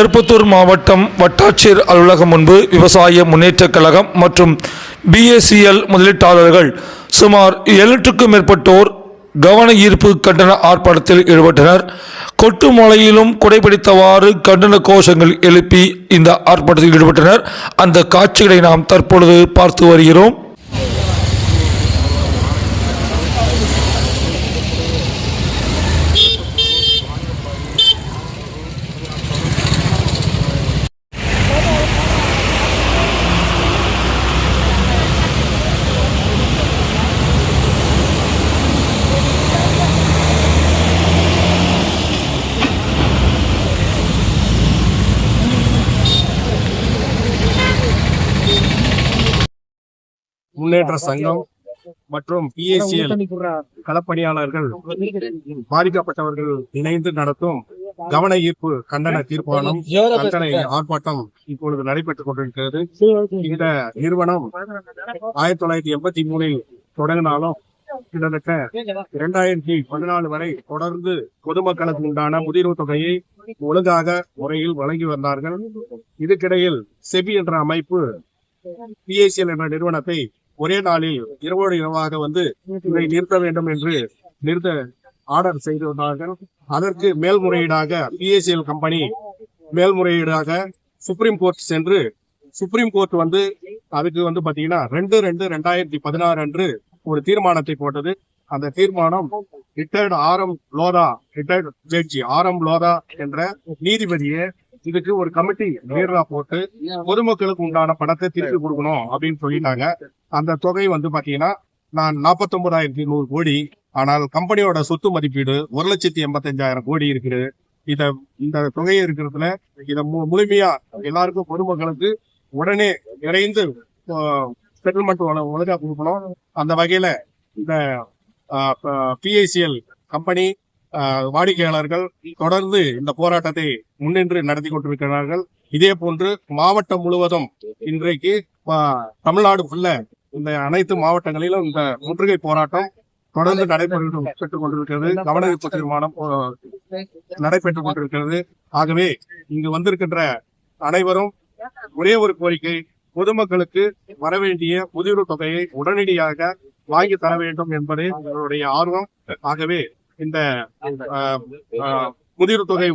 திருப்பத்தூர் மாவட்டம் வட்டாட்சியர் அலுவலகம் முன்பு விவசாய முன்னேற்றக் கழகம் மற்றும் பிஏசிஎல் முதலீட்டாளர்கள் சுமார் எழுநூற்றுக்கும் மேற்பட்டோர் கவன ஈர்ப்பு கண்டன ஆர்ப்பாட்டத்தில் ஈடுபட்டனர். கொட்டு மலையிலும் குடைபிடித்தவாறு கண்டன கோஷங்கள் எழுப்பி இந்த ஆர்ப்பாட்டத்தில் ஈடுபட்டனர். அந்த காட்சிகளை நாம் தற்பொழுது பார்த்து வருகிறோம். முன்னேற்ற சங்கம் மற்றும் பிஎஸ்சிஎல் களப்பணியாளர்கள் பாதிக்கப்பட்டவர்கள் இணைந்து நடத்தும் கவன ஈர்ப்பு கண்டன தீர்மானம் கண்டன ஆர்ப்பாட்டம் இப்பொழுது நடைபெற்றுக் கொண்டிருக்கிறது. இந்த நிறுவனம் ஆயிரத்தி தொள்ளாயிரத்தி எண்பத்தி மூணில் தொடங்கினாலும் கிட்டத்தட்ட இரண்டாயிரத்தி பதினாலு வரை தொடர்ந்து பொதுமக்களுக்கு உண்டான முதிர்வு தொகையை ஒழுங்காக முறையில் வழங்கி வந்தார்கள். இதுக்கிடையில் செபி என்ற அமைப்பு பிஎஸ்சிஎல் என்ற நிறுவனத்தை ஒரே நாளில் இரவோடு இரவாக வந்து இதை நிறுத்த வேண்டும் என்று நிறுத்த ஆர்டர் செய்து வந்தார்கள் அதற்கு மேல்முறையீடாக பிஎஸ்எல் கம்பெனி மேல்முறையீடாக சுப்ரீம் கோர்ட் சென்று சுப்ரீம் கோர்ட் வந்து அதுக்கு வந்து பாத்தீங்கன்னா ரெண்டு ரெண்டு ரெண்டாயிரத்தி பதினாறு அன்று ஒரு தீர்மானத்தை போட்டது. அந்த தீர்மானம் ரிட்டையர்டு ஆரம் லோதா ரிட்டையர்டு ஜட்ஜி ஆரம் லோதா என்ற நீதிபதியை இதுக்கு ஒரு கமிட்டி நேரா போட்டு பொதுமக்களுக்கு உண்டான பணத்தை திருப்பி கொடுக்கணும் அப்படின்னு சொல்லிட்டாங்க. அந்த தொகை வந்து பாத்தீங்கன்னா நான் நாற்பத்தொன்பதாயிரத்தி நூறு கோடி ஆனால் கம்பெனியோட சொத்து மதிப்பீடு ஒரு லட்சத்தி எண்பத்தஞ்சாயிரம் கோடி இருக்குது. இத இந்த தொகை இருக்கிறதுல இத மு- முழுமையா எல்லாருக்கும் பொதுமக்களுக்கு உடனே நிறைந்து செட்டில்மெண்ட் ஒழுங்கா கொடுக்கணும். அந்த வகையில இந்த பிஐசிஎல் கம்பெனி வாடிக்கையாளர்கள் தொடர்ந்து இந்த போராட்டத்தை முன்னின்று நடத்தி கொண்டிருக்கிறார்கள். இதே போன்று மாவட்டம் முழுவதும் இன்றைக்கு தமிழ்நாடு உள்ள இந்த அனைத்து மாவட்டங்களிலும் இந்த முற்றுகை போராட்டம் தொடர்ந்து நடைபெற்றுக் கொண்டிருக்கிறது. கவனஈர்ப்பு தீர்மானம் நடைபெற்றுக் கொண்டிருக்கிறது. ஆகவே இங்கு வந்திருக்கின்ற அனைவரும் ஒரே ஒரு கோரிக்கை பொதுமக்களுக்கு வரவேண்டிய முதிர்வு தொகையை உடனடியாக வாங்கி தர வேண்டும் என்பதே எங்களுடைய ஆர்வம். ஆகவே இந்த முதிர்வு தொகை